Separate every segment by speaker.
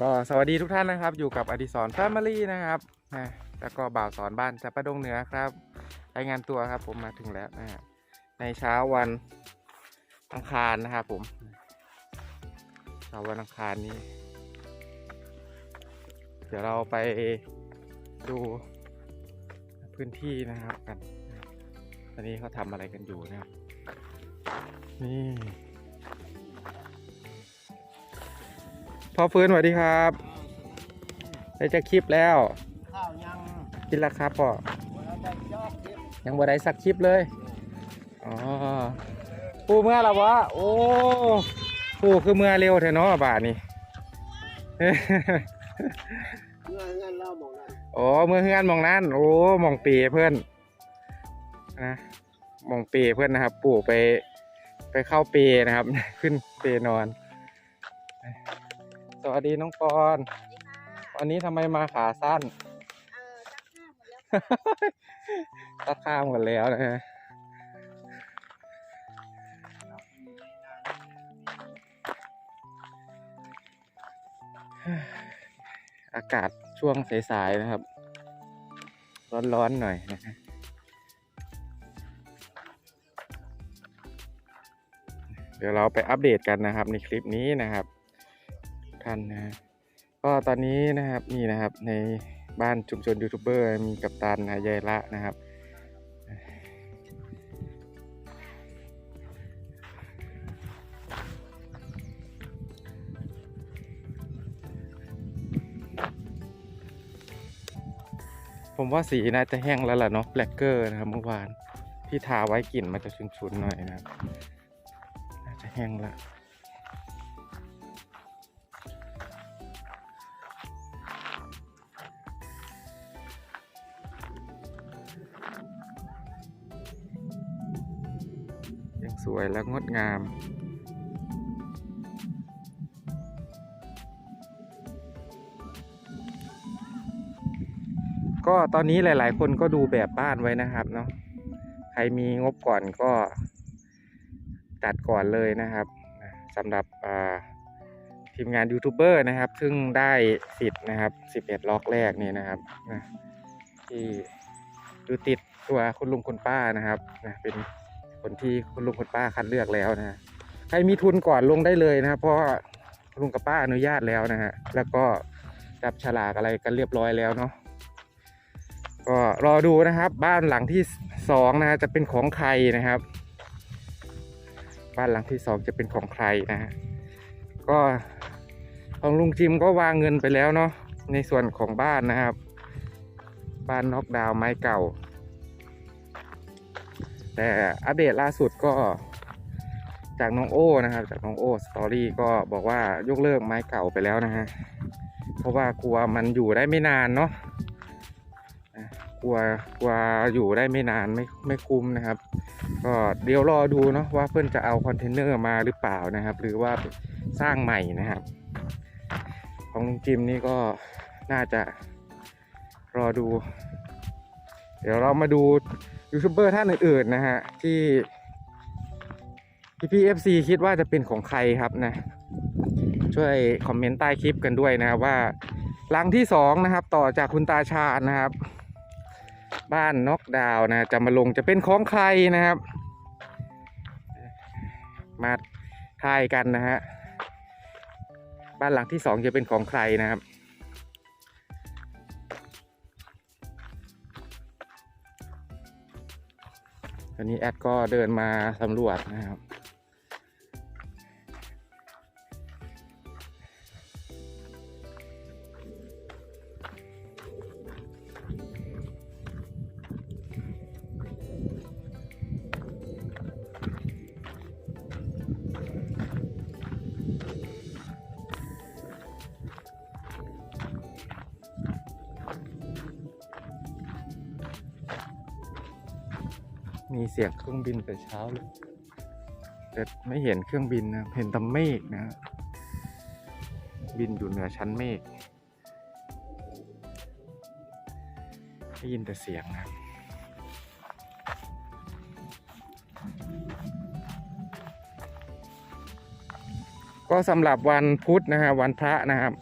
Speaker 1: ก็สวัสดีทุกท่านนะครับ อยู่กับอดิศรแฟมิลี่นะครับนะแล้วก็บ่าวสอนบ้านจับประดงเหนือครับรายงานตัวครับผมมาถึงแล้วนะฮะในเช้าวันอังคารนะครับผมเช้าวันอังคารนี้ เดี๋ยวเราไปดูพื้นที่นะครับกันตอนนี้เขาทำอะไรกันอยู่นะครับนี่ พ่อฟื้นสวัสดีครับได้จะคลิปแล้ว
Speaker 2: ข้าวยัง
Speaker 1: กินแล้วครับพ่อ
Speaker 2: วันได้ยอดเก็บ
Speaker 1: ยังบ่ได้สักคลิปเลยอ๋อปูเมื่อแล้ววะโอ้ปูคือเมื่อเร็วแท้เนาะบาทนี้
Speaker 2: เงื่อนเงื่อนเล่าหมองนั้น
Speaker 1: โอ้เมื่อเฮือนหมองนั้นโอ้หมองปีเพื่อนนะหมองปีเพื่อนนะครับ ปู่ไป ไปเข้าปีนะครับ ขึ้นปีนอน สวัสดีน้องปอนวันนี้ทำไมมาขาสั้น
Speaker 3: เออซักผ้าหมดแล้วค่ะ
Speaker 1: ตัดข้ามหมดแล้วนะฮะอากาศช่วงสายๆนะครับ ร้อนๆหน่อยนะฮะเดี๋ยวเราไปอัปเดตกันนะครับในคลิปนี้นะครับ ท่านนะก็ตอนนี้นะครับนี่นะครับในบ้านชุมชนยูทูบเบอร์มีกัปตันนะยายละนะครับผมว่าสีน่าจะแห้งแล้วล่ะเนาะแบล็กเกอร์นะครับเมื่อวานที่ทาไว้กลิ่นมันจะฉุนๆหน่อยนะครับ น่าจะแห้งละ วยและงดงาม ก็ตอนนี้หลาย ๆ คนก็ดูแบบบ้านไว้นะครับเนาะใครมีงบก่อนก็จัดก่อนเลยนะครับสำหรับทีมงานยูทูบเบอร์นะครับ ซึ่งได้สิทธิ์นะครับ 11 ล็อกแรกนี่นะครับนะที่ดูติดตัวคุณลุงคุณป้านะครับนะเป็น คนที่คุณลุงคุณป้าคัดเลือกแล้วนะใครมีทุนก่อนลงได้เลยนะครับ เพราะลุงกับป้าอนุญาตแล้วนะฮะแล้วก็จับฉลากอะไรกันเรียบร้อยแล้วเนาะก็รอดูนะครับ บ้านหลังที่สองนะฮะจะเป็นของใครนะครับ บ้านหลังที่สองจะเป็นของใครนะฮะก็ของลุงจิมก็วางเงินไปแล้วเนาะในส่วนของบ้านนะครับ บ้านน็อกดาวไม้เก่า แต่อัปเดตล่าสุดก็จากน้องโอ้นะครับ จากน้องโอ้สตอรี่ก็บอกว่ายกเลิกไม้เก่าไปแล้วนะฮะเพราะว่ากลัวมันอยู่ได้ไม่นานเนาะกลัวกลัวอยู่ได้ไม่นานไม่ไม่คุ้มนะครับ ก็เดี๋ยวรอดูเนาะว่าเพื่อนจะเอาคอนเทนเนอร์มาหรือเปล่านะครับ หรือว่าสร้างใหม่นะครับ ของลุงจิมนี่ก็น่าจะรอดู เดี๋ยวเรามาดูยูทูบเบอร์ท่านอื่นๆนะฮะที่ที่พี่เอฟซีคิดว่าจะเป็นของใครครับนะ ช่วยคอมเมนต์ใต้คลิปกันด้วยนะครับว่าหลังที่สองนะครับต่อจากคุณตาชาญนะครับ บ้านน็อกดาวน์นะจะมาลงจะเป็นของใครนะครับ มาทายกันนะฮะบ้านหลังที่สองจะเป็นของใครนะครับ ตอนนี้แอดก็เดินมาสำรวจนะครับ มีเสียงเครื่องบินแต่เช้าเลยแต่ไม่เห็นเครื่องบินนะเห็นแต่เมฆนะ บินอยู่เหนือชั้นเมฆได้ยินแต่เสียงนะก็สำหรับวันพุธนะฮะวันพระนะครับ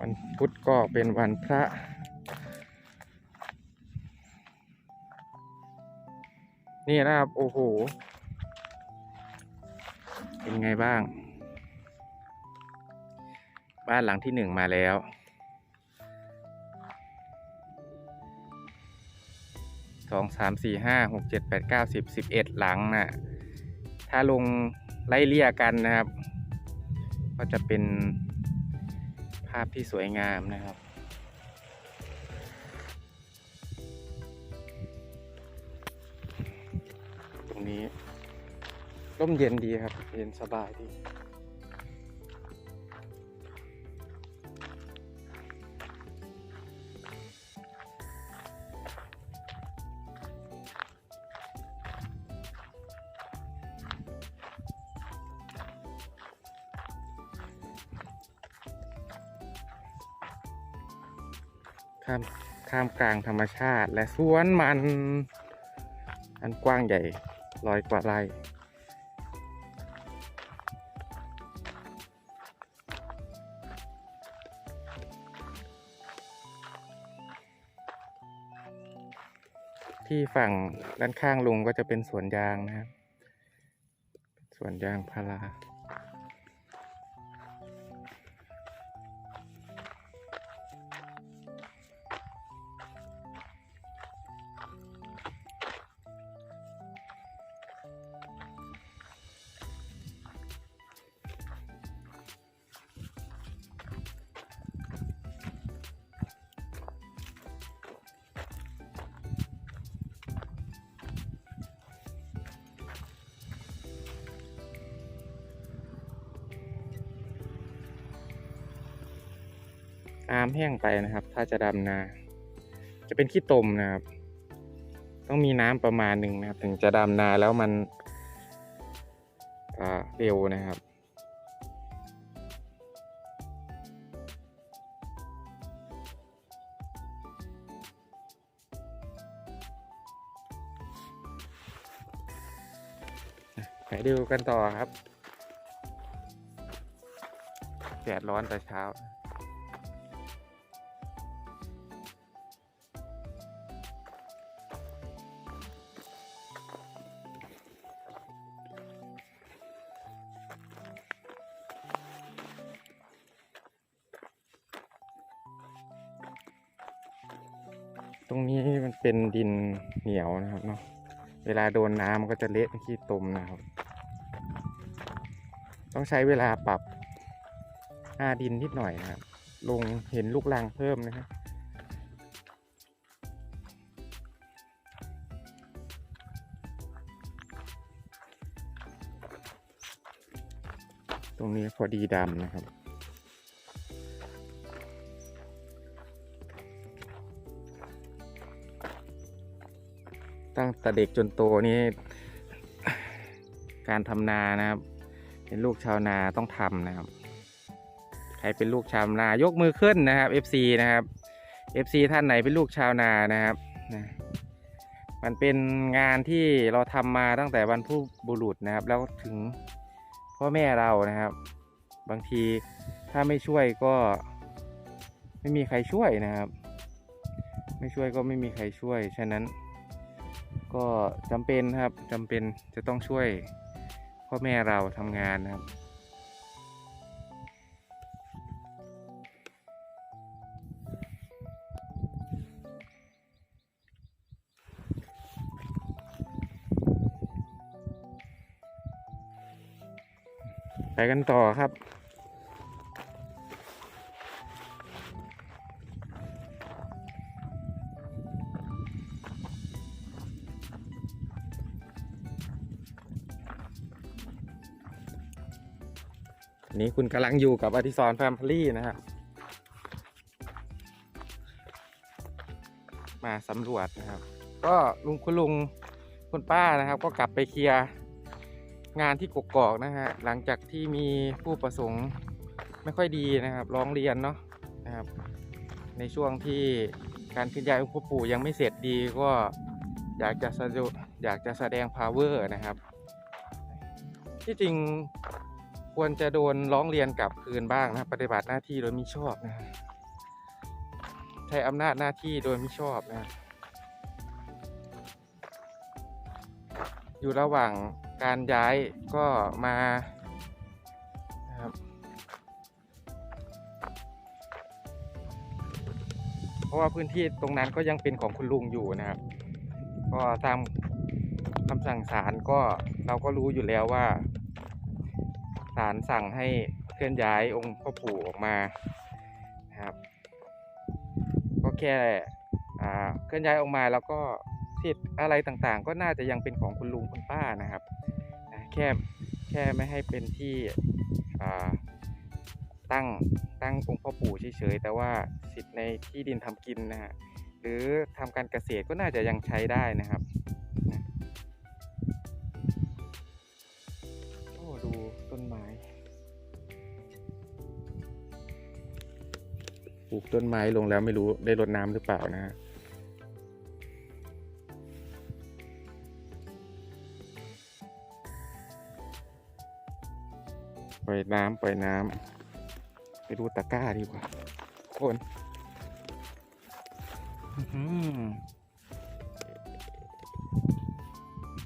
Speaker 1: วันพุธก็เป็นวันพระ นี่นะครับ โอ้โห เป็นไงบ้าง บ้านหลังที่หนึ่งมาแล้ว สองสามสี่ห้าหกเจ็ดแปดเก้าสิบสิบเอ็ดหลังนะ่ะ ถ้าลงไล่เลี่ยกันนะครับ ก็จะเป็นภาพที่สวยงามนะครับ รงนี้ร่มเย็นดีครับ เย็นสบายดีข้ามข้ามกลางธรรมชาติและสวนมัน อันกว้างใหญ่ ร้อยกว่าไร่ที่ฝั่งด้านข้างลุงก็จะเป็นสวนยางนะครับ สวนยางพารา น้ำแห้งไปนะครับ ถ้าจะดำนา จะเป็นขี้ตมนะครับ ต้องมีน้ำประมาณหนึ่งนะครับ ถึงจะดำนาแล้วมันเร็วนะครับไปดูกันต่อครับแดดร้อนแต่เช้า ตรงนี้มันเป็นดินเหนียวนะครับเนาะเวลาโดนน้ำมันก็จะเละเป็นขี้ตมนะครับ ต้องใช้เวลาปรับหน้าดินนิดหน่อยนะครับ ลงเห็นลูกรังเพิ่มนะครับตรงนี้พอดีดำนะครับ ตั้งแต่เด็กจนโตนี่การทำนานะครับ เป็นลูกชาวนาต้องทำนะครับ ใครเป็นลูกชาวนายกมือขึ้นนะครับ FC นะครับ FC ท่านไหนเป็นลูกชาวนานะครับนะมันเป็นงานที่เราทำมาตั้งแต่บรรพบุรุษนะครับ แล้วถึงพ่อแม่เรานะครับ บางทีถ้าไม่ช่วยก็ ไม่มีใครช่วยนะครับ ไม่ช่วยก็ไม่มีใครช่วยฉะนั้น ก็จำเป็นครับจำเป็นจะต้องช่วยพ่อแม่เราทำงานนะครับ ไปกันต่อครับ นนี้คุณกำลังอยู่กับอธิสรแฟมพลี่นะฮะมาสำรวจนะครับ ก็ลุงคุณลุงคุณป้านะครับ ก็กลับไปเคลียร์งานที่กกอกนะฮะหลังจากที่มีผู้ประสงค์ไม่ค่อยดีนะครับร้องเรียนเนาะนะครับ ในช่วงที่การขึ้นย้ายองค์พ่อปู่ยังไม่เสร็จดีก็อยากจะแสดงอยากจะแสดง power นะครับ ที่จริง ควรจะโดนร้องเรียนกลับคืนบ้างนะปฏิบัติหน้าที่โดยมิชอบนะฮะใช้อำนาจหน้าที่โดยมิชอบนะอยู่ระหว่างการย้ายก็มานะครับเพราะว่าพื้นที่ตรงนั้นก็ยังเป็นของคุณลุงอยู่นะครับ ก็ตามคำสั่งศาลก็เราก็รู้อยู่แล้วว่า ศาลสั่งให้เคลื่อนย้ายองค์พ่อปู่ออกมาครับก็แค่เคลื่อนย้ายออกมาแล้วก็สิทธิ์อะไรต่างๆ ก็น่าจะยังเป็นของคุณลุงคุณป้านะครับแค่แค่ไม่ให้เป็นที่ตั้งตั้งองค์พ่อปู่เฉยๆแต่ว่าสิทธิ์ในที่ดินทำกินนะฮะหรือทำการเกษตรก็น่าจะยังใช้ได้นะครับ ปลูกต้นไม้ลงแล้วไม่รู้ได้รดน้ำหรือเปล่านะฮะปล่อยน้ำปล่อยน้ำไปดูตะกร้าดีกว่าคน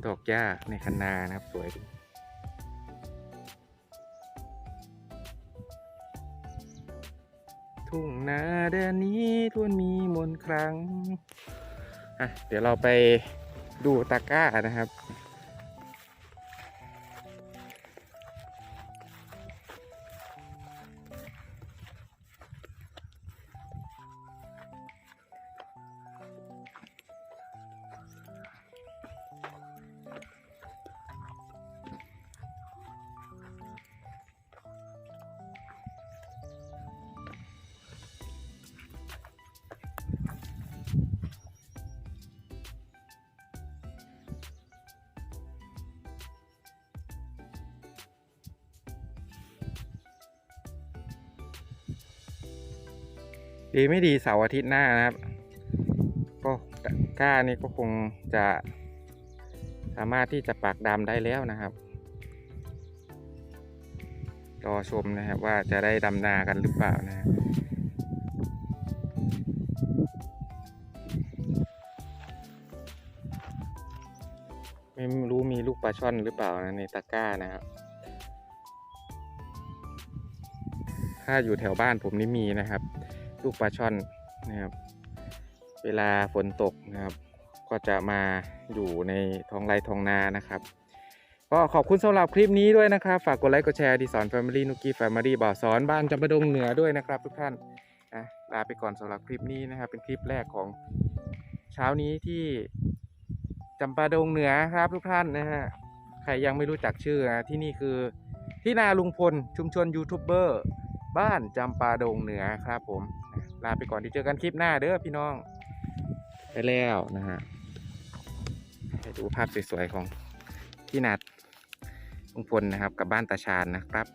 Speaker 1: ดอกหญ้าในคันนานะครับ สวยดี ทุ่งนาแดนนี้ทวนมีมนครั้งอะเดี๋ยวเราไปดูตะกร้านะครับ ดีไม่ดีเสาร์อาทิตย์หน้านะครับ ก็ก้านี่ก็คงจะสามารถที่จะปักดำได้แล้วนะครับรอชมนะครับว่าจะได้ดำนากันหรือเปล่านะฮะไม่รู้มีลูกปลาช่อนหรือเปล่านะในตะกร้านะครับ ถ้าอยู่แถวบ้านผมนี่มีนะครับ ลูกปลาช่อนนะครับ เวลาฝนตกนะครับ ก็จะมาอยู่ในท้องไร่ท้องนานะครับ ก็ขอบคุณสำหรับคลิปนี้ด้วยนะครับ ฝากกดไลค์กดแชร์ดิสอนแฟมิลี่นุกี้แฟมิลี่บ่อสอนบ้านจำปาดงเหนือด้วยนะครับ ทุกท่านนะลาไปก่อนสำหรับคลิปนี้นะครับ เป็นคลิปแรกของเช้านี้ที่จำปาดงเหนือครับทุกท่านนะฮะใครยังไม่รู้จักชื่อนะที่นี่คือที่นาลุงพลชุมชนยูทูบเบอร์ บ้านจำปาดงเหนือครับผมลาไปก่อนที่เจอกันคลิปหน้าเด้อพี่น้อง ไปแล้วนะฮะไปดูภาพสวยๆของพี่นัดลุงพลนะครับ กับบ้านตาชานนะครับ